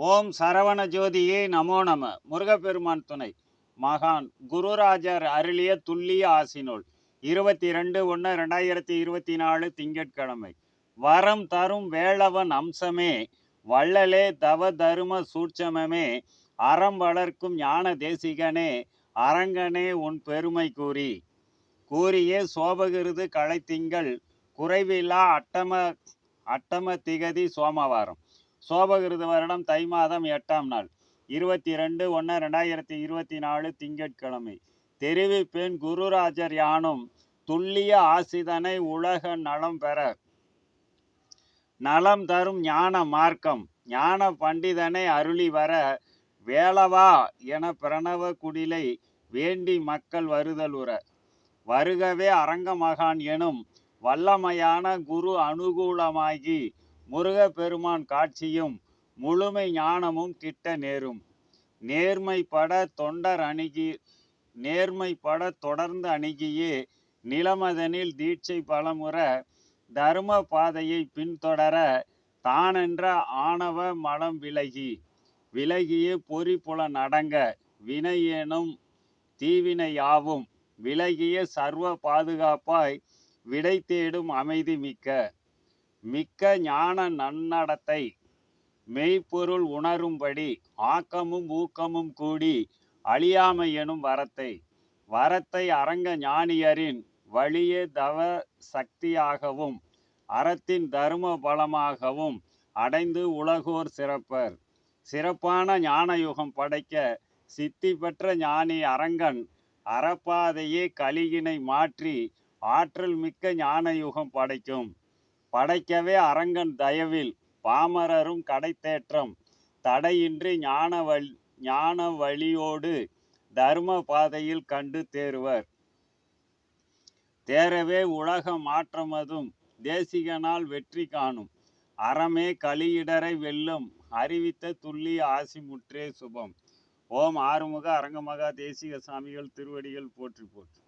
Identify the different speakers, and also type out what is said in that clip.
Speaker 1: ஓம் சரவண ஜோதியே நமோ நம. முருகப்பெருமான் துணை. மகான் குருராஜர் அருளிய துல்லிய ஆசினோல் இருபத்தி ரெண்டு ஒன்று ரெண்டாயிரத்தி இருபத்தி நாலு திங்கட்கிழமை. வரம் தரும் வேளவன் அம்சமே. வள்ளலே தவ தரும சூட்சமமே. அறம் வளர்க்கும் ஞான தேசிகனே. அரங்கனே உன் பெருமை கூறி. கூறியே சோபகிருது களைத்திங்கள். குறைவில்லா அட்டம அட்டம திகதி சோமவாரம். சோபகிருத வருடம் தை மாதம் எட்டாம் நாள். இருபத்தி ரெண்டு ஒன்று ரெண்டாயிரத்தி இருபத்தி நாலு திங்கட்கிழமை. தெரிவிப்பேன் குருராஜர் யானும் துல்லிய ஆசிதனை உலக நலம் பெற. நலம் தரும் ஞான மார்க்கம். ஞான பண்டிதனை அருளி வர வேளவா என பிரணவ குடிலை வேண்டி மக்கள் வருதல் உற. வருகவே அரங்கமகான் எனும் வல்லமையான குரு அனுகூலமாகி முருகப்பெருமான் காட்சியும் முழுமை ஞானமும் கிட்ட நேரும். நேர்மைப்பட தொண்டர் அணுகி நேர்மைப்பட தொடர்ந்து அணுகியே நிலமதனில் தீட்சை பலமுற தர்ம பாதையை பின்தொடர தானென்ற ஆணவ மலம் விலகி விலகியே பொறிப்புல நடங்க வினை எனும் தீவினை யாவும் விலகிய சர்வ பாதுகாப்பாய் விடை தேடும் அமைதி மிக்க. மிக்க ஞான நன்னடத்தை மெய்ப்பொருள் உணரும்படி ஆக்கமும் ஊக்கமும் கூடி அழியாமை எனும் வரத்தை வரத்தை அரங்க ஞானியரின் வழியே தவ சக்தியாகவும் அறத்தின் தரும பலமாகவும் அடைந்து உலகோர் சிறப்பர். சிறப்பான ஞான யுகம் படைக்க சித்தி பெற்ற ஞானி அரங்கன் அறப்பாதையே கலியினை மாற்றி ஆற்றல் மிக்க ஞான யுகம் படைக்கும். படைக்கவே அரங்கன் தயவில் பாமரரும் கடைத்தேற்றம். தடையின்றி ஞான வழி ஞான வழியோடு தர்ம பாதையில் கண்டு தேர்வர் தேரவே உலக மாற்றமதும் தேசிகனால் வெற்றி காணும். அறமே கலியிடரை வெல்லும் அறிவித்த துல்லிய ஆசி முற்றே சுபம். ஓம் ஆறுமுக அரங்கமகா தேசிக சாமிகள் திருவடிகள் போற்றி போற்றி.